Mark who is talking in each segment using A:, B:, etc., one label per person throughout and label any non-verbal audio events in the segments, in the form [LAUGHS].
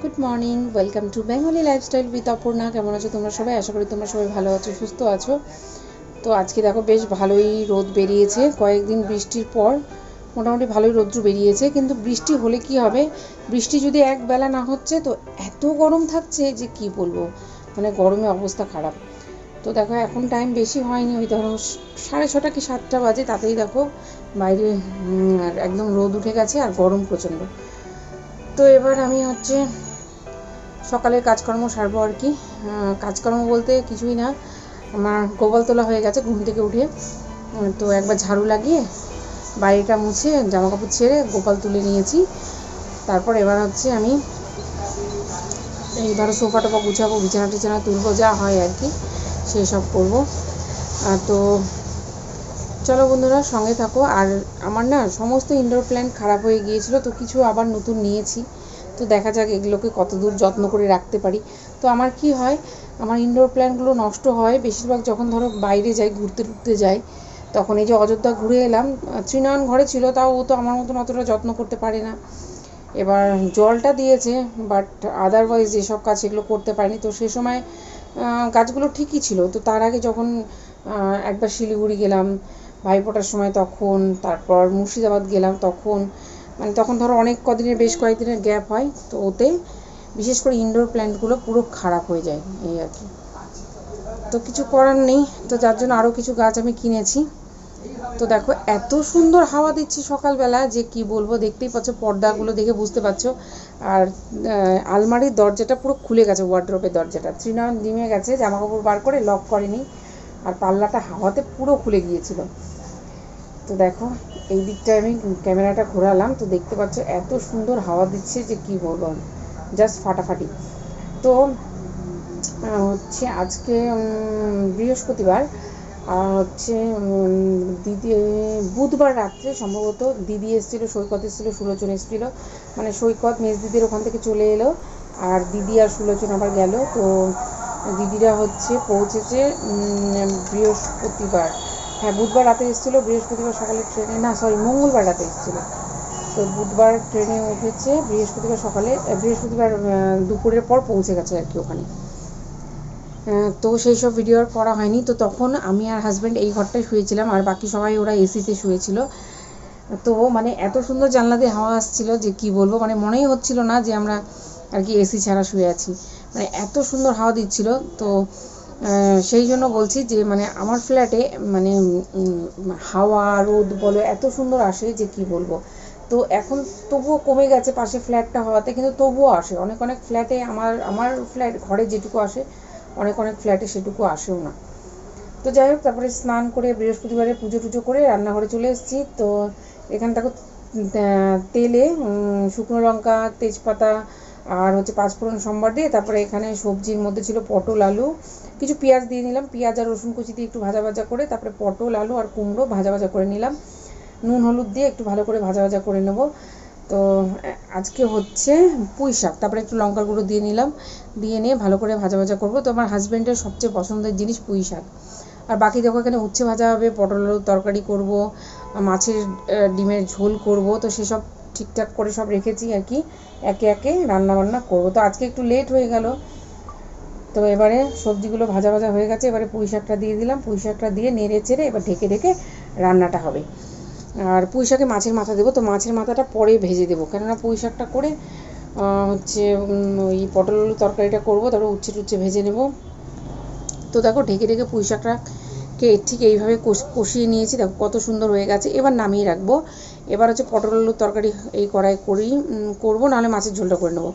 A: Good morning welcome to Bengali lifestyle with Aparna কেমন আছো তোমরা সবাই? আশা করি তোমরা সবাই ভালো আছো, সুস্থ আছো। তো আজকে দেখো বেশ ভালোই রোদ বেরিয়েছে। কয়েকদিন বৃষ্টির পর মোটামুটি ভালোই রৌদ্র বেরিয়েছে, কিন্তু বৃষ্টি হলে কি হবে? বৃষ্টি যদি এক বেলা না হচ্ছে, তো এত গরম থাকছে যে কি বলব? মানে গরমে অবস্থা খারাপ। তো দেখো, এখন টাইম বেশি হয়নি। ওই ধরো সাড়ে ছটা কি সাতটা বাজে, তাতেই দেখো বাইরে একদম রোদ উঠে গেছে আর গরম প্রচণ্ড। তো এবার আমি হচ্ছে সকালের কাজকর্ম সারবো আর কি। কাজকর্ম বলতে কিছুই না। আমার গোবল তোলা হয়ে গেছে ঘুম থেকে উঠে। তো একবার ঝাড়ু লাগিয়ে বাড়িটা মুছে জামা কাপড় ছেড়ে গোপাল তুলে নিয়েছি। তারপর এবার হচ্ছে আমি এই ধরো সোফা টোফা গুছাবো, বিছানা টিছানা তুলবো, যা হয় আর কি, সেই সব করব। তো চলো বন্ধুরা সঙ্গে থাকো। আর আমার না সমস্ত ইনডোর প্ল্যান্ট খারাপ হয়ে গিয়েছিল তো কিছু আবার নতুন নিয়েছি। তো দেখা যাক এগুলোকে কত দূর যত্ন করে রাখতে পারি। তো আমার কি হয় আমার ইনডোর প্ল্যান্টগুলো নষ্ট হয়। বেশিরভাগ যখন ধরো বাইরে যাই ঘুরতে টুরতে যাই তখন এই যে অযোধ্যা ঘুরে এলাম। আহ, ঘরে ছিল তাও ও তো আমার মতন অতটা যত্ন করতে পারে না। এবার জলটা দিয়েছে বাট আদারওয়াইজ যেসব কাজ সেগুলো করতে পারেনি। তো সে সময় গাছগুলো ঠিকই ছিল। তো তার আগে যখন একবার শিলিগুড়ি গেলাম ভাইফোঁটার সময় তখন, তারপর মুর্শিদাবাদ গেলাম তখন। মানে তখন ধরো অনেক কদিনের, বেশ কয়েকদিনের গ্যাপ হয়, তো ওতে বিশেষ করে ইনডোর প্ল্যান্টগুলো পুরো খারাপ হয়ে যায়, এই আর কি। তো কিছু করার নেই, তো যার জন্য আরও কিছু গাছ আমি কিনেছি। তো দেখো, এত সুন্দর হাওয়া দিচ্ছে সকালবেলা যে কি বলব, দেখতেই পাচ্ছ, পর্দাগুলো দেখে বুঝতে পারছ। আর আলমারির দরজাটা পুরো খুলে গেছে ওয়ার্ড্রোপের দরজাটা। ত্রিনয়ন ডিমে গেছে জামা কাপড় বার করে লক করেনি। আর পাল্লাটা হাওয়াতে পুরো খুলে গিয়েছিল। তো দেখো, এই দিকটায় আমি ক্যামেরাটা ঘোরালাম। তো দেখতে পাচ্ছ, এত সুন্দর হাওয়া দিচ্ছে যে কি বলব জাস্ট ফাটাফাটি। তো হচ্ছে আজকে বৃহস্পতিবার, আর হচ্ছে দিদি, বুধবার রাত্রে সম্ভবত দিদি এসেছিল, সৈকত এসেছিল, সুলোচন এসেছিল। মানে সৈকত মেজ দিদির ওখান থেকে চলে এলো, আর দিদি আর সুলোচন আবার গেল। তো দিদিরা হচ্ছে পৌঁছেছে বৃহস্পতিবার। হ্যাঁ বুধবার রাতে এসেছিল, বৃহস্পতিবার সকালে ট্রেনে, না সরি মঙ্গলবার রাতে এসেছিল। তো বুধবার ট্রেনে উঠেছে, বৃহস্পতিবার সকালে বৃহস্পতিবার দুপুরের পর পৌঁছে গেছে আর কি ওখানে। তো সেই সব ভিডিও আর করা হয়নি। তো তখন আমি আর হাজব্যান্ড এই ঘরটায় শুয়েছিলাম, আর বাকি সবাই ওরা এসিতে শুয়েছিল। তো মানে এত সুন্দর জানলা দিয়ে হাওয়া আসছিল যে কি বলব মানে মনেই হচ্ছিল না যে আমরা আর কি এসি ছাড়া শুয়ে আছি। মানে এত সুন্দর হাওয়া দিচ্ছিল। তো সেই জন্য বলছি যে মানে আমার ফ্ল্যাটে মানে হাওয়া রোদ বলো এত সুন্দর আসে যে কি বলব। তো এখন তবুও কমে গেছে পাশে ফ্ল্যাটটা হওয়াতে কিন্তু তবুও আসে। অনেক অনেক ফ্ল্যাটে আমার আমার ফ্ল্যাট ঘরে যেটুকু আসে অনেক অনেক ফ্ল্যাটে সেটুকু আসেও না। তো যাই হোক তারপরে স্নান করে বৃহস্পতিবারে পুজো টুজো করে রান্নাঘরে চলে এসেছি। তো এখানে আহ, তেলে শুকনো লঙ্কা তেজপাতা আর হচ্ছে পাঁচফোড়ন সম্বার দিয়ে তারপরে এখানে সবজির মধ্যে ছিল পটল, আলু। কিছু পেঁয়াজ দিয়ে নিলাম। পেঁয়াজ আর রসুন কুচি দিয়ে একটু ভাজা ভাজা করে তারপরে পটল, আলু আর কুমড়ো ভাজা ভাজা করে নিলাম। নুন, হলুদ দিয়ে একটু ভালো করে ভাজা ভাজা করে নেব। তো, আজকে হচ্ছে পুঁই শাক। তারপরে একটু লঙ্কার গুঁড়ো দিয়ে নিলাম। দিয়ে নিয়ে ভালো করে ভাজা ভাজা করব। তো আমার হাজব্যান্ডের সবচেয়ে পছন্দের জিনিস পুঁই শাক। আর বাকি দেখো এখানে উচ্ছে ভাজা হবে, পটল, আলুর তরকারি করব, মাছের ডিমের ঝোল করব। তো সেসব ঠিকঠাক করে সব রেখেছি আর কি। একে একে রান্না বান্না করব। তো আজকে একটু লেট হয়ে গেল। তো এবারে সবজিগুলো ভাজা ভাজা হয়ে গেছে। এবারে পুঁই শাকটা দিয়ে দিলাম। পুঁই শাকটা দিয়ে নেড়ে চেড়ে এবার ঢেকে ঢেকে রান্নাটা হবে। আর পুঁই শাকে মাছের মাথা দেবো। তো মাছের মাথাটা পরে ভেজে দেবো। কেননা পুঁই শাকটা করে হচ্ছে ওই পটল তরকারিটা করব। তারপরে উচ্ছে টুচ্ছে ভেজে নেব। তো দেখো, ঢেকে ঢেকে পুঁই শাকটাকে ঠিক এইভাবে কষ- কষিয়ে নিয়েছি। দেখো কত সুন্দর হয়ে গেছে। এবার নামিয়ে রাখব। এবার হচ্ছে পটল আলুর তরকারি এই কড়াই করি করব, নাহলে মাছের ঝোলটা করে নেব।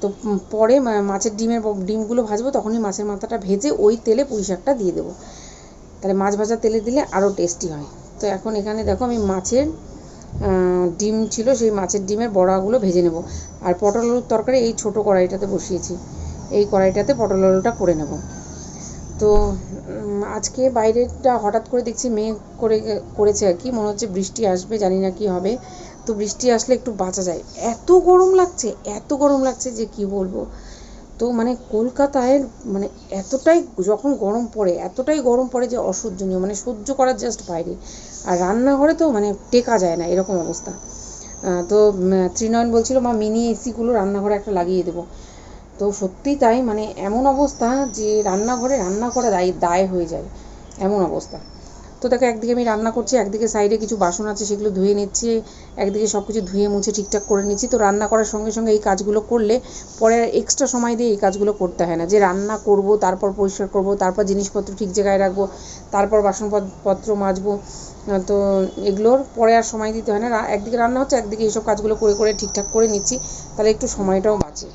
A: তো পরে মাছের ডিমের ডিমগুলো ভাজবো, তখনই মাছের মাথাটা ভেজে ওই তেলে পুঁই শাকটা দিয়ে দেবো। তাহলে মাছ ভাজা তেলে দিলে আরও টেস্টি হয়। তো এখন এখানে দেখো আমি মাছের ডিম ছিল, সেই মাছের ডিমের বড়াগুলো ভেজে নেব। আর পটল আলুর তরকারি এই ছোট কড়াইটাতে বসিয়েছি। এই কড়াইটাতে পটল আলুটা করে নেব। তো আজকে বাইরেটা হঠাৎ করে দেখছি মেঘ করে, করেছে আর কি। মনে হচ্ছে বৃষ্টি আসবে, জানি না কি হবে। তো বৃষ্টি আসলে একটু বাঁচা যায়। এত গরম লাগছে, এত গরম লাগছে যে কি বলব। তো মানে কলকাতায় মানে এতটাই যখন গরম পড়ে, এতটাই গরম পড়ে যে অসহ্যনীয় মানে সহ্য করার জাস্ট বাইরে। আর রান্নাঘরে তো মানে টেকা যায় না, এরকম অবস্থা। তো ত্রিনয়ন বলছিল, মা, মিনি এসিগুলো রান্নাঘরে একটা লাগিয়ে দেবো। তো সত্যিই তাই মানে এমন অবস্থা যে রান্নাঘরে রান্না করা দায় দায় হয়ে যায়, এমন অবস্থা। তো দেখো, একদিকে আমি রান্না করছি, একদিকে সাইডে কিছু বাসন আছে, সেগুলো ধুয়ে নিচ্ছি, একদিকে সব কিছু ধুয়ে মুছে ঠিকঠাক করে নিচ্ছি। তো রান্না করার সঙ্গে সঙ্গে এই কাজগুলো করলে পরে এক্সট্রা সময় দিয়ে এই কাজগুলো করতে হয় না। যে রান্না করব, তারপর পরিষ্কার করব, তারপর জিনিসপত্র ঠিক জায়গায় রাখব, তারপর বাসনপত্র মাজবো, তো এগুলোর পরে আর সময় দিতে হয় না। একদিকে রান্না হচ্ছে, একদিকে এইসব কাজগুলো করে করে ঠিকঠাক করে নিচ্ছি, তাহলে একটু সময়টাও বাঁচে।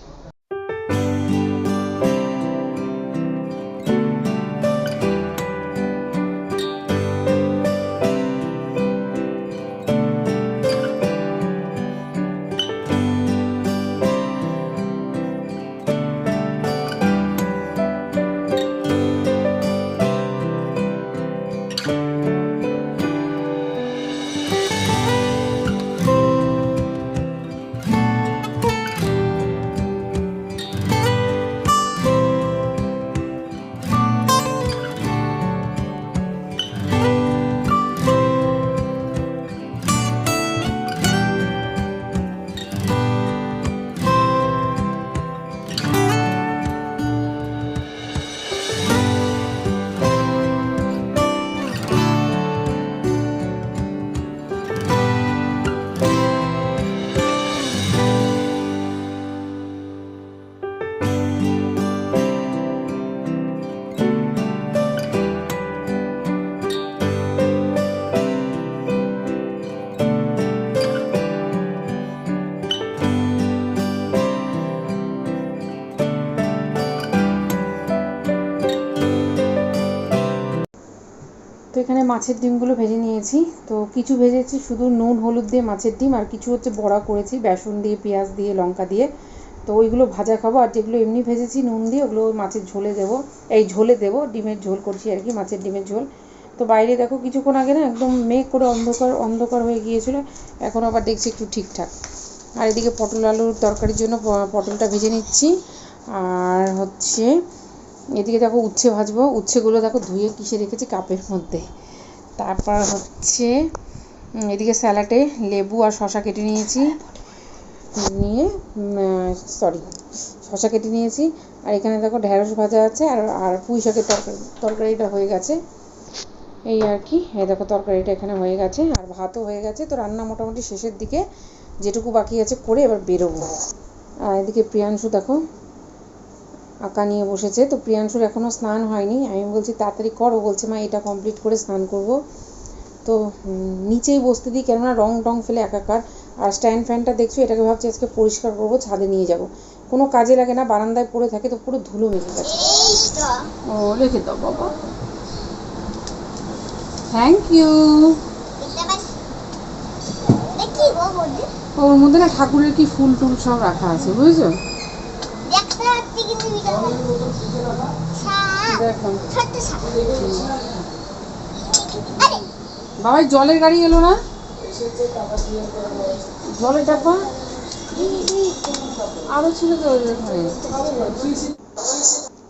A: এখানে মাছের ডিমগুলো ভেজে নিয়েছি। তো কিছু ভেজেছি শুধু নুন, হলুদ দিয়ে মাছের ডিম আর কিছু হচ্ছে বড়া করেছি, বেসন দিয়ে, পেঁয়াজ দিয়ে, লঙ্কা দিয়ে। তো ওইগুলো ভাজা খাব আর যেগুলো এমনি ভেজেছি নুন দিয়ে ওগুলো মাছের ঝোলে দেবো। এই ঝোলে দেবো, ডিমের ঝোল করছি আর কি, মাছের ডিমের ঝোল। তো বাইরে দেখো কিছুক্ষণ আগে না একদম মেঘ করে অন্ধকার অন্ধকার হয়ে গিয়েছিল। এখন আবার দেখছি একটু ঠিকঠাক। আর এদিকে পটল আলুর তরকারির জন্য পটলটা ভেজে নিচ্ছি। আর হচ্ছে এদিকে দেখো উচ্ছে ভাজবো। উচ্ছেগুলো দেখো ধুয়ে কিসে রেখেছি? কাপের মধ্যে। তারপর হচ্ছে এদিকে স্যালাডে লেবু আর শসা কেটে নিয়েছি। নিয়ে সরি শসা কেটে নিয়েছি। আর এখানে দেখো ঢ্যাঁড়স ভাজা আছে আর আর পুঁই শাকের তরকারি তরকারিটা হয়ে গেছে। এই আর কি, এই দেখো তরকারিটা এখানে হয়ে গেছে আর ভাতও হয়ে গেছে। তো রান্না মোটামুটি শেষের দিকে যেটুকু বাকি আছে করে এবার বেরোবো। আর এদিকে প্রিয়াংশু দেখো আঁকা নিয়ে বসেছে। তো প্রিয়াংশুর এখনও স্নান হয়নি। আমি বলছি তাড়াতাড়ি করো। বলছে মা এটা কমপ্লিট করে স্নান করব। তো নিচেই বসতে দিই কেননা রং টং ফেলে একাকার। আর স্ট্যান্ড ফ্যানটা দেখছ এটাকে ভাবছি আজকে পরিষ্কার করব ছাদে নিয়ে যাব। কোনো কাজে লাগে না বারান্দায় পড়ে থাকে তো পুরো ধুলো মেখে গেছে। ও রেখে দাও বাবা। থ্যাংক ইউ ওর মধ্যে না ঠাকুরের কি ফুল টুল সব রাখা আছে বুঝেছ? বাবাই, জলের গাড়ি এলো না? জলের ডাব্বা আরও ছিল তো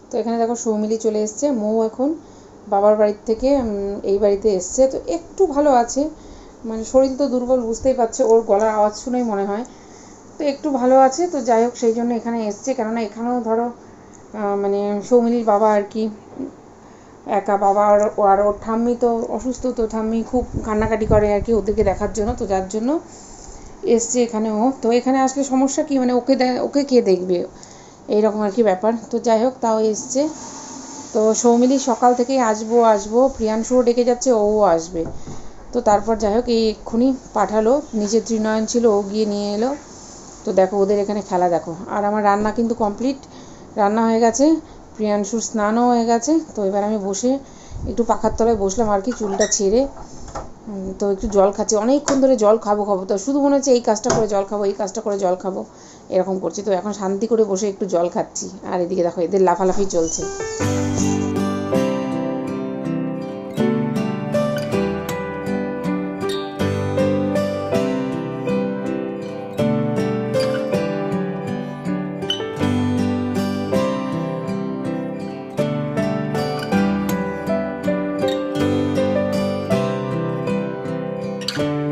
A: তো এখানে দেখো সৌমিলি চলে এসছে, মৌ এখন বাবার বাড়ির থেকে এই বাড়িতে এসছে। তো একটু ভালো আছে। মানে শরীর তো দুর্বল, বুঝতেই পারছে, ওর গলার আওয়াজ শুনেই মনে হয়। তো একটু ভালো আছে, তো যাই হোক, সেই জন্য এখানে এসছে। কেননা এখানেও ধরো মানে সৌমিলির বাবা আর কি, একা বাবা আর আর ওর ঠাম্মি তো অসুস্থ, তো ঠাম্মি খুব কান্নাকাটি করে আর কি ওদেরকে দেখার জন্য, তো যার জন্য এসছে এখানে ও। তো এখানে আসলে সমস্যা কি মানে ওকে ওকে কে দেখবে? এইরকম আর কি ব্যাপার। তো যাই হোক, তাও এসছে। তো সৌমিলি সকাল থেকেই আসব আসব, প্রিয়াংশুও ডেকে যাচ্ছে ও আসবে। তো তারপর যাই হোক এই এক্ষুনি পাঠালো, নিজের ত্রিনয়ন ছিল, ও গিয়ে নিয়ে এলো। তো দেখো, ওদের এখানে খেলা দেখো। আর আমার রান্না কিন্তু কমপ্লিট রান্না হয়ে গেছে, প্রিয়াংশুর স্নানও হয়ে গেছে, তো এবার আমি বসে একটু পাখার তলায় বসলাম আর কি, চুলটা ছেড়ে তো একটু জল খাচ্ছি। অনেকক্ষণ ধরে জল খাব খাব, তো শুধু মনে হচ্ছে এই কাজটা করে জল খাব, এই কাজটা করে জল খাব, এরকম করছি। তো এখন শান্তি করে বসে একটু জল খাচ্ছি। আর এদিকে দেখো এদের লাফালাফি চলছে। thank
B: you.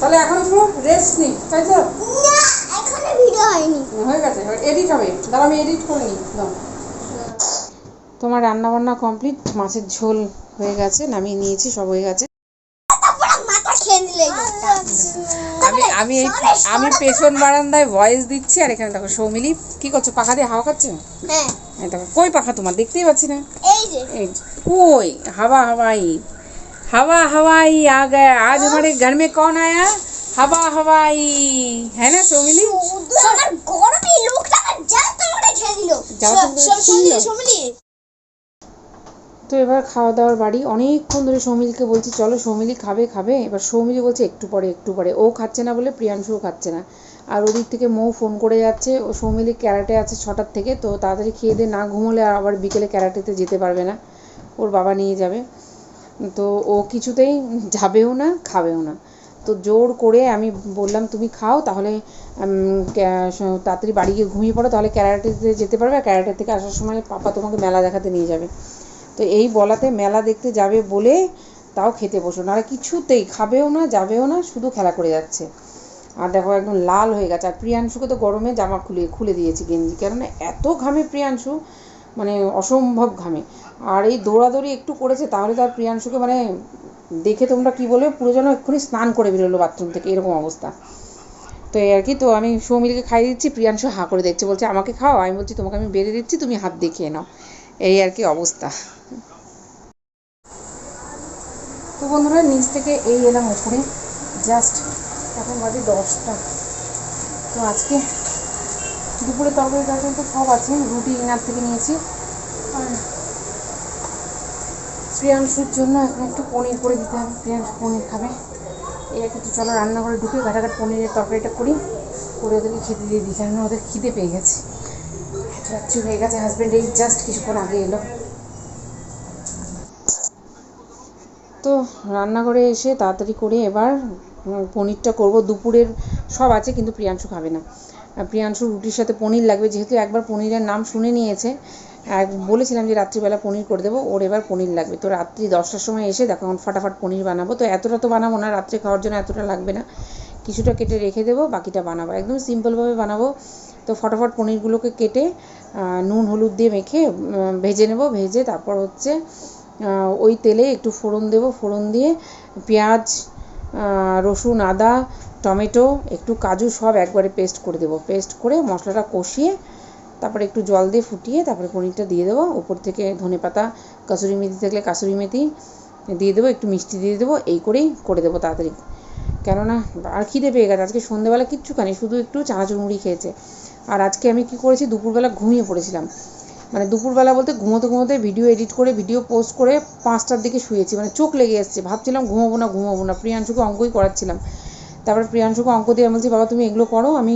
B: তাহলে এখন একটু রেস্ট নিই তাই তো? এখনও ভিডিও হয়নি।
A: হয়ে গেছে এডিট হবে। দাঁড়া আমি এডিট করে নিই দাও। তোমার রান্না বান্না কমপ্লিট মাছের ঝোল হয়ে গেছে নামিয়ে নিয়েছি সব হয়ে গেছে। আমি আমি এই আমি পেছন বারান্দায় ভয়েস দিচ্ছি আর এখানে দেখো সৌমিলি। কি করছ? পাখা দিয়ে হাওয়া খাচ্ছে?
B: হ্যাঁ।
A: দেখো কই পাখা তোমার? দেখতেই পাচ্ছি না।
B: এই যে
A: কই? হাওয়া হাওয়াই। हवा हवाई आ गया आज हमारे घर में कौन आया हवा हवाई है ना सोमिली
B: শুধু আমার গরমে লোকটা আমার জ্বালা তামাটা খেয়ে দিল
A: জ্বালা তামাটা খেয়ে দিল?
B: সমলি
A: তো এবার খাওয়া দাওয়ার বাড়ি অনেকক্ষণ ধরে সৌমিলিকে বলছি চলো সৌমিলি খাবে খাবে এবার সৌমিলি বলছে একটু পরে একটু পরে ও খাচ্ছে না বলে প্রিয়াংশুও খাচ্ছে না আর ওদিক থেকে মৌ ফোন করে যাচ্ছে ও সৌমিলি ক্যারাটে আছে ছটার থেকে তো তাড়াতাড়ি খেয়ে দিয়ে না ঘুমোলে আবার বিকেলে ক্যারাটেতে যেতে পারবে না ওর বাবা নিয়ে যাবে তো ও কিছুতেই যাবেও না, খাবেও না। তো জোর করে আমি বললাম, তুমি খাও, তাহলে তাড়াতাড়ি বাড়ি গিয়ে ঘুমিয়ে পড়ো, তাহলে ক্যারাটেতে যেতে পারবে, আর ক্যারাটে থেকে আসার সময় পাপা তোমাকে মেলা দেখাতে নিয়ে যাবে। তো এই বলাতে মেলা দেখতে যাবে বলে তাও খেতে বসো না। আর কিছুতেই, খাবেও না, যাবেও না, শুধু খেলা করে যাচ্ছে। আর দেখো একদম লাল হয়ে গেছে। আর প্রিয়াংশুকে তো গরমে জামা খুলে খুলে দিয়েছি গেঞ্জি। কেননা এত ঘামে প্রিয়াংশু মানে অসম্ভব ঘামে আর এই দৌড়াদৌড়ি একটু করেছে, তাহলে তার প্রিয়াংশুকে মানে দেখে তোমরা কি বলবে, পুরো যেন এক্ষুনি স্নান করে বেরোলো বাথরুম থেকে, এরকম অবস্থা। তো এই আর কি, তো আমি সৌমিলকে খাইয়ে দিচ্ছি, প্রিয়াংশু হা করে দেখছে, বলছে, আমাকে খাও, আমি বলছি, তোমাকে আমি বেড়ে দিচ্ছি, তুমি হাত দেখিয়ে নাও। এই আর কি অবস্থা। তো বন্ধুরা, নিচ থেকে এই এলাম ওপরে জাস্ট এখন বাজে দশটা। তো আজকে দুপুরে তরকারি তরকারি তো সব আছে রুটি ইনার থেকে নিয়েছি। আর প্রিয়াংশুর জন্য এখন একটু পনির করে দিতে হবে প্রিয়াংশু পনির খাবে। এই আর কি তো চলো রান্নাঘরে ঢুকে ঘাটাঘাট পনিরের তরকারিটা করি। করে ওদেরকে খেতে দিয়ে দিই কেননা ওদের খিদে পেয়ে গেছে। এত রাত্রি হয়ে গেছে হাজব্যান্ড এই জাস্ট কিছুক্ষণ আগে এলো। তো রান্নাঘরে এসে তাড়াতাড়ি করে এবার পনিরটা করব। দুপুরের সব আছে কিন্তু প্রিয়াংশু খাবে না। প্রিয়াংশু রুটির সাথে পনির লাগবে। যেহেতু একবার পনিরের নাম শুনে নিয়েছে, আর বলেছিলাম যে রাত্রিবেলা পনির করে দেবো, ওর এবার পনির লাগবে। তো রাত্রি দশটার সময় এসে দেখো এখন ফাটাফাট পনির বানাবো। তো এতটা তো বানাবো না, রাত্রে খাওয়ার জন্য এতটা লাগবে না। কিছুটা কেটে রেখে দেবো, বাকিটা বানাবো। একদম সিম্পলভাবে বানাবো। তো ফটাফট পনিরগুলোকে কেটে নুন, হলুদ দিয়ে মেখে ভেজে নেব। ভেজে তারপর হচ্ছে ওই তেলে একটু ফোড়ন দেব। ফোড়ন দিয়ে পেঁয়াজ রসুন, আদা টমেটো, একটু কাজু সব একবারে পেস্ট করে দেবো। পেস্ট করে মশলাটা কষিয়ে, তারপরে একটু জল দিয়ে ফুটিয়ে, তারপরে পনিরটা দিয়ে দেবো। উপর থেকে ধনে পাতা, কাসুরি মেথি থাকলে কাসুরি মেথি দিয়ে দেবো, একটু মিষ্টি দিয়ে দেবো, এই করেই করে দেবো তাড়াতাড়ি। কেননা, আর খিদে পেয়ে গেছে। আজকে সন্ধ্যেবেলা কিচ্ছু খানি শুধু একটু চানাচুর মুড়ি খেয়েছে। আর আজকে আমি কি করেছি, দুপুরবেলা ঘুমিয়ে পড়েছিলাম। মানে দুপুরবেলা বলতে ঘুমোতে ঘুমোতে ভিডিও এডিট করে ভিডিও পোস্ট করে পাঁচটার দিকে শুয়েছি। মানে চোখ লেগে এসছে। ভাবছিলাম ঘুমাবো না ঘুমাবো না। প্রিয়াংশুকে অঙ্কই করাচ্ছিলাম। তারপরে প্রিয়াংশুকে অঙ্ক দিয়ে বলছি, বাবা, তুমি এগুলো করো, আমি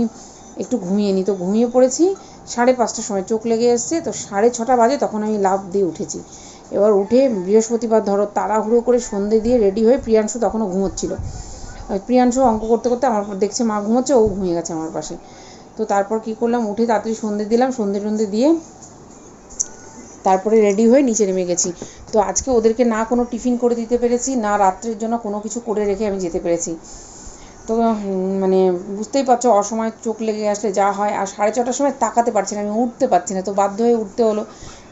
A: একটু ঘুমিয়ে নিই তো ঘুমিয়ে পড়েছি, সাড়ে পাঁচটার সময় চোখ লেগে এসছে, তো সাড়ে ছটা বাজে তখন আমি লাভ দিয়ে উঠেছি। এবার উঠে বৃহস্পতিবার ধরো তাড়াহুড়ো করে সন্ধে দিয়ে রেডি হয়ে প্রিয়াংশু তখনও ঘুমোচ্ছিল। প্রিয়াংশু অঙ্ক করতে করতে আমার দেখছে মা ঘুমোচ্ছে, ও ঘুমিয়ে গেছে আমার পাশে। তো তারপর কি করলাম, উঠে তাড়াতাড়ি সন্ধে দিলাম, সন্ধে টন্ধে দিয়ে তারপরে রেডি হয়ে নিচে নেমে গেছি। তো আজকে ওদেরকে না কোনো টিফিন করে দিতে পেরেছি, না রাত্রের জন্য কোনো কিছু করে রেখে আমি যেতে পেরেছি। তো মানে বুঝতেই পারছ, অসময় চোখ লেগে আসলে যা হয়। আর সাড়ে ছটার সময় তাকাতে পারছি না, আমি উঠতে পারছি না। তো বাধ্য হয়ে উঠতে হলো।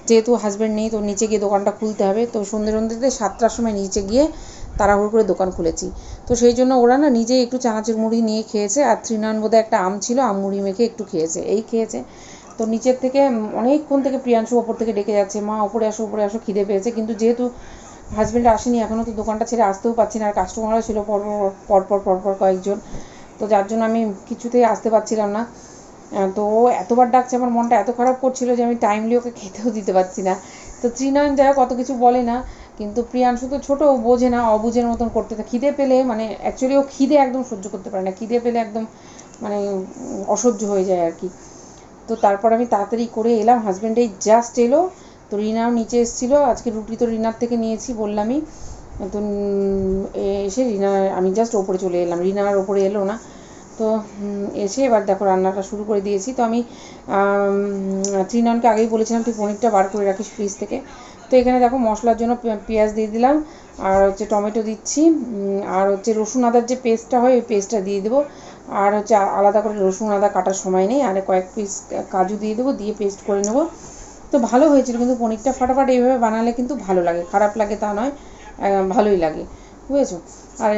A: যেহেতু হাজব্যান্ড নেই, তো নিচে গিয়ে দোকানটা খুলতে হবে। তো সন্ধ্যে সন্ধ্যেতে সাতটার সময় নিচে গিয়ে তাড়াহুড়ো করে দোকান খুলেছি। তো সেই জন্য ওরা না নিজেই একটু চানাচুর মুড়ি নিয়ে খেয়েছে। আর ত্রিনান বোধহয় একটা আম ছিল, আম মুড়ি মেখে একটু খেয়েছে। এই খেয়েছে। তো নিচের থেকে অনেকক্ষণ থেকে প্রিয়াংশু ওপর থেকে ডেকে যাচ্ছে। মা, ওপরে আসো ওপরে আসো, খিদে পেয়েছে। কিন্তু যেহেতু হাজব্যান্ড আসেনি এখনও তো দোকানটা ছেড়ে আসতেও পারছি না, আর কাস্টমারও ছিল পরপর পরপর পরপর কয়েকজন। তো যার জন্য আমি কিছুতেই আসতে পারছিলাম না। তো ও এতবার ডাকছে, আমার মনটা এত খারাপ করছিল যে আমি টাইমলি ওকে খেতেও দিতে পারছি না। তো ত্রিনয়ন যাই হোক, অত কিছু বলে না, কিন্তু প্রিয়াংশু তো ছোটো বোঝে না, অবুঝের মতন করতে খিদে পেলে মানে অ্যাকচুয়ালি ও খিদে একদম সহ্য করতে পারে না, খিদে পেলে একদম মানে অসহ্য হয়ে যায় আর কি। তো তারপর আমি তাড়াতাড়ি করে এলাম হাজব্যান্ড এই জাস্ট এলো তো রিনাও নিচে এসেছিল, আজকে রুটি তো রিনার থেকে নিয়েছি বললামই। তো এসে রিনা, আমি জাস্ট ওপরে চলে এলাম রিনার ওপরে এলো না। তো এসে এবার দেখো রান্নাটা শুরু করে দিয়েছি। তো আমি ত্রিনয়নকে আগেই বলেছিলাম, তুই পনিরটা বার করে রাখিস ফ্রিজ থেকে। তো এখানে দেখো মশলার জন্য পেঁয়াজ দিয়ে দিলাম, আর হচ্ছে টমেটো দিচ্ছি আর হচ্ছে রসুন আদার যে পেস্টটা হয়, ওই পেস্টটা দিয়ে দেবো। আর হচ্ছে আলাদা করে রসুন আদা কাটার সময় নেই, আর কয়েক পিস কাজু দিয়ে দেবো, দিয়ে পেস্ট করে নেব। তো ভালো হয়েছিল, কিন্তু পনিরটা ফাটাফাট এইভাবে বানালে কিন্তু ভালো লাগে। খারাপ লাগে তা নয় ভালোই লাগে। বুঝেছ? আর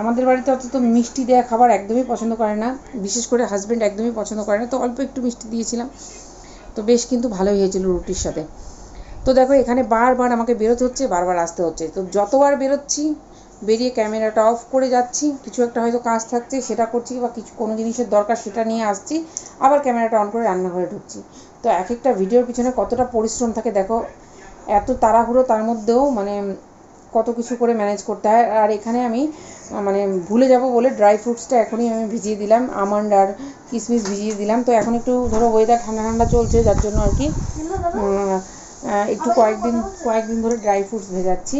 A: আমাদের বাড়িতে অত তো মিষ্টি দেওয়া খাবার একদমই পছন্দ করে না। বিশেষ করে হাজব্যান্ড একদমই পছন্দ করে না। তো অল্প একটু মিষ্টি দিয়েছিলাম। তো বেশ কিন্তু ভালোই হয়েছিল রুটির সাথে। তো দেখো, এখানে বারবার আমাকে বেরোতে হচ্ছে, বারবার আসতে হচ্ছে। তো যতবার বেরোচ্ছি, বেরিয়ে ক্যামেরাটা অফ করে যাচ্ছি, কিছু একটা হয়তো কাজ থাকছে, সেটা করছি বা কিছু কোনো জিনিসের দরকার, সেটা নিয়ে আসছি, আবার ক্যামেরাটা অন করে রান্নাঘরে ঢুকছি। তো এক একটা ভিডিওর পিছনে কতটা পরিশ্রম থাকে, দেখো। এত তাড়াহুড়ো তার মধ্যেও মানে কত কিছু করে ম্যানেজ করতে হয়। আর এখানে আমি মানে ভুলে যাব বলে ড্রাই ফ্রুটসটা এখনই আমি ভিজিয়ে দিলাম। আমন্ড আর কিশমিশ ভিজিয়ে দিলাম। তো এখন একটু ধরো ওয়েদার ঠান্ডা ঠান্ডা চলছে, যার জন্য আর কি একটু কয়েকদিন কয়েকদিন ধরে ড্রাই ফ্রুটস ভেজাচ্ছি।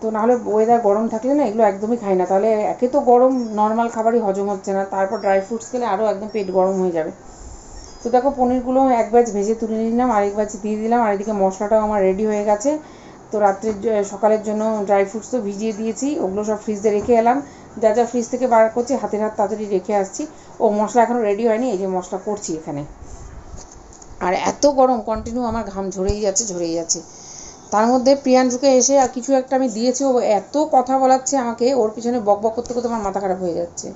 A: তো নাহলে ওয়েদার গরম থাকলে না, এগুলো একদমই খাই না। তাহলে একে তো গরম নর্মাল খাবারই হজম হচ্ছে না। তারপর ড্রাই ফ্রুটস খেলে আরও একদম পেট গরম হয়ে যাবে। তো দেখো পনিরগুলো এক ব্যাচ ভেজে তুলে নিলাম, আরেক ব্যাচ দিয়ে দিলাম, আর এদিকে মশলাটাও আমার রেডি হয়ে গেছে। তো রাত্রের সকালের জন্য ড্রাই ফ্রুটস তো ভিজিয়ে দিয়েছি, ওগুলো সব ফ্রিজে রেখে এলাম। যা যা ফ্রিজ থেকে বার করছি, হাতের হাত তাড়াতাড়ি রেখে আসছি। ও, মশলা এখনও রেডি হয়নি, এই যে মশলা করছি এখানে। আর এত গরম কন্টিনিউ আমার ঘাম ঝরেই যাচ্ছে ঝরেই যাচ্ছে। তার মধ্যে প্রিয়াঞ্জুকে এসে আর কিছু একটা আমি দিয়েছি, ও এত কথা বলাচ্ছে আমাকে, ওর পিছনে বক বক করতে করতে আমার মাথা খারাপ হয়ে যাচ্ছে।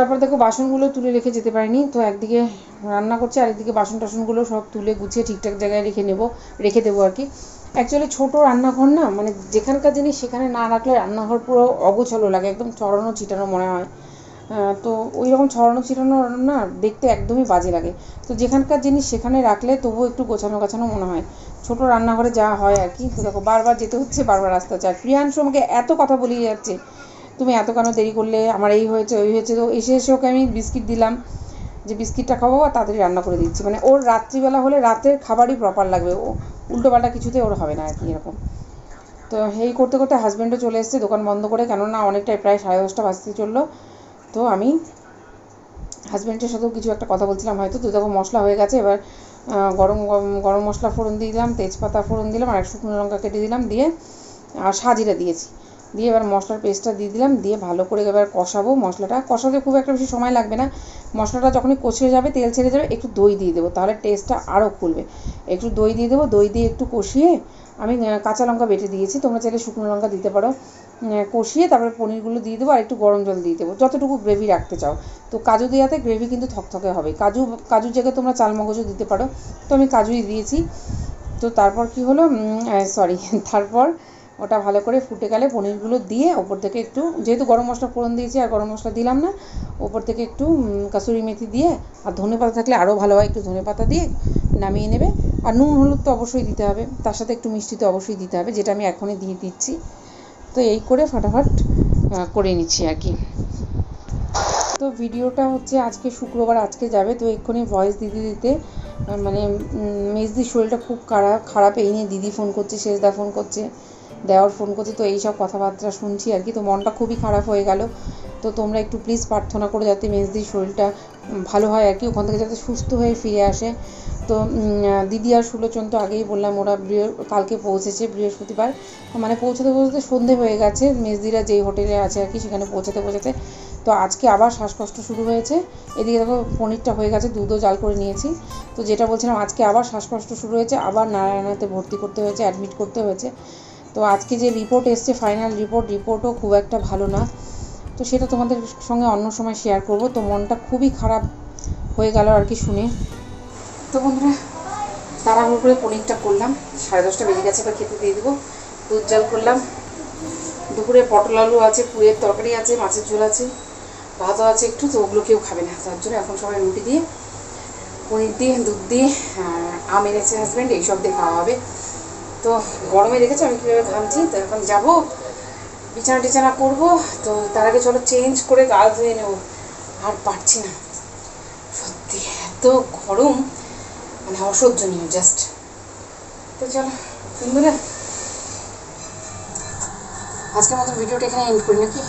A: তারপর দেখো বাসনগুলো তুলে রেখে যেতে পারিনি, তো একদিকে রান্না করছি আর একদিকে বাসন টাসনগুলো সব তুলে গুছিয়ে ঠিকঠাক জায়গায় রেখে নেব, রেখে দেবো আর কি। অ্যাকচুয়ালি ছোট রান্নাঘর না মানে যেখানকার জিনিস সেখানে না রাখলে রান্নাঘর পুরো অগোছালো লাগে, একদম ছড়ানো ছিটানো মনে হয়। তো ওই রকম ছড়ানো ছিটানো না দেখতে একদমই বাজে লাগে। তো যেখানকার জিনিস সেখানে রাখলে তবুও একটু গোছানো গাছানো মনে হয়। ছোট রান্নাঘরে যা হয় আর কি, তো দেখো বারবার যেতে হচ্ছে, বারবার আসতে হচ্ছে প্রিয়াংশু আমাকে এত কথা বলিয়ে যাচ্ছে। তুমি এত কেন দেরি করলে? আমার এই হয়েছে, ওই হয়েছে। তো এসে এসে ওকে আমি বিস্কিট দিলাম, যে বিস্কিটটা খাব আর তাড়াতাড়ি রান্না করে দিচ্ছি। মানে ওর রাত্রিবেলা হলে রাতের খাবারই প্রপার লাগবে। ও উল্টোপাল্টা কিছুতে ওর হবে না আর কি এরকম। তো এই করতে করতে হাজব্যান্ডও চলে এসেছে, দোকান বন্ধ করে। কেননা অনেকটাই প্রায় সাড়ে দশটা বাজতে চলল। তো আমি হাজব্যান্ডের সাথেও কিছু একটা কথা বলছিলাম হয়তো। তো দেখো মশলা হয়ে গেছে, এবার গরম গরম গরম মশলা ফোড়ন দিয়ে দিলাম, তেজপাতা ফোড়ন দিলাম, আর এক শুকনো লঙ্কা কেটে দিলাম, দিয়ে, আর সাজিরা দিয়েছি। দিয়ে এবার মশলার পেস্টটা দিয়ে দিলাম, দিয়ে ভালো করে এবার কষাবো। মশলাটা কষাতে খুব একটা বেশি সময় লাগবে না। মশলাটা যখনই কষে যাবে, তেল ছেড়ে যাবে, একটু দই দিয়ে দেবো, তাহলে টেস্টটা আরও খুলবে। একটু দই দিয়ে দেবো, দই দিয়ে একটু কষিয়ে আমি কাঁচা লঙ্কা বেটে দিয়েছি। তোমরা চাইলে শুকনো লঙ্কা দিতে পারো। কষিয়ে তারপরে পনিরগুলো দিয়ে দেবো, আর একটু গরম জল দিয়ে দেবো। যতটুকু গ্রেভি রাখতে চাও। তো কাজু দেওয়াতে গ্রেভি কিন্তু থকথকে হবে। কাজু কাজুর জায়গায় তোমরা চালমগজও দিতে পারো। তো আমি কাজুই দিয়েছি। তো তারপর কি হলো? সরি [LAUGHS] তারপর ওটা ভালো করে ফুটে গেলে পনিরগুলো দিয়ে ওপর থেকে একটু, যেহেতু গরম মশলা ফোড়ন দিয়েছি আর গরম মশলা দিলাম না, ওপর থেকে একটু কাসুরি মেথি দিয়ে আর ধনে পাতা থাকলে আরও ভালো হয়, একটু ধনে পাতা দিয়ে নামিয়ে নেবে। আর নুন, হলুদ তো অবশ্যই দিতে হবে, তার সাথে একটু মিষ্টি তো অবশ্যই দিতে হবে, যেটা আমি এখনই দিয়ে দিচ্ছি। তো এই করে ফাটাফাট করে নিচ্ছি আর কি। তো ভিডিওটা হচ্ছে আজকে শুক্রবার, আজকে যাবে, তো এক্ষুনি ভয়েস দিতে দিতে মানে মেজদির শরীরটা খুব খারাপ খারাপ এই নিয়ে দিদি ফোন করছে শেষদা ফোন করছে। দেওয়ার ফোন করছে, তো এইসব কথাবার্তা শুনছি আর কি। তো মনটা খুবই খারাপ হয়ে গেল। তো তোমরা একটু প্লিজ প্রার্থনা করো যাতে মেজদির শরীরটা ভালো হয় আর কি, ওখান থেকে যাতে সুস্থ হয়ে ফিরে আসে। তো দিদি আর সুলোচন তো আগেই বললাম, ওরা কালকে পৌঁছেছে বৃহস্পতিবার। মানে পৌঁছাতে পৌঁছাতে সন্ধে হয়ে গেছে, মেজদিরা যেই হোটেলে আছে আর কি, সেখানে পৌঁছাতে পৌঁছাতে। তো আজকে আবার শ্বাসকষ্ট শুরু হয়েছে। এদিকে দেখো পনিরটা হয়ে গেছে, দুধও জাল করে নিয়েছি। তো যেটা বলছিলাম, আজকে আবার শ্বাসকষ্ট শুরু হয়েছে, আবার নারায়ণাতে ভর্তি করতে হয়েছে অ্যাডমিট করতে হয়েছে। তো আজকে যে রিপোর্ট এসছে ফাইনাল রিপোর্ট রিপোর্টও খুব একটা ভালো না। তো সেটা তোমাদের সঙ্গে অন্য সময় শেয়ার করব। তো মনটা খুবই খারাপ হয়ে গেল আর কি শুনে। তো বন্ধুরা, তাড়াহুড়ো করে পনিরটা করলাম। সাড়ে দশটা বেজে গেছে, এবার খেতে দিয়ে দেবো। দুধ জাল করলাম। দুপুরে পটল আলু আছে, পুয়ের তরকারি আছে, মাছের ঝোল আছে, ভাতও আছে একটু, তো ওগুলো কেউ খাবে না। তার জন্য এখন সবাই রুটি দিয়ে, পনির দিয়ে, দুধ দিয়ে আম এনেছে হাজব্যান্ড এইসব দিয়ে খাওয়া হবে। তো গরমে দেখেছ আমি কীভাবে ঘামছি তো এখন যাব, বিছানা টিছানা করব, তো তার আগে চলো চেঞ্জ করে গা ধুয়ে নেব। আর পারছি না। সত্যি, এত গরম মানে অসহ্যনীয় জাস্ট তো চলো, বন্ধুরা। আজকের মতো ভিডিওটা এখানে এন্ড করি, নাকি?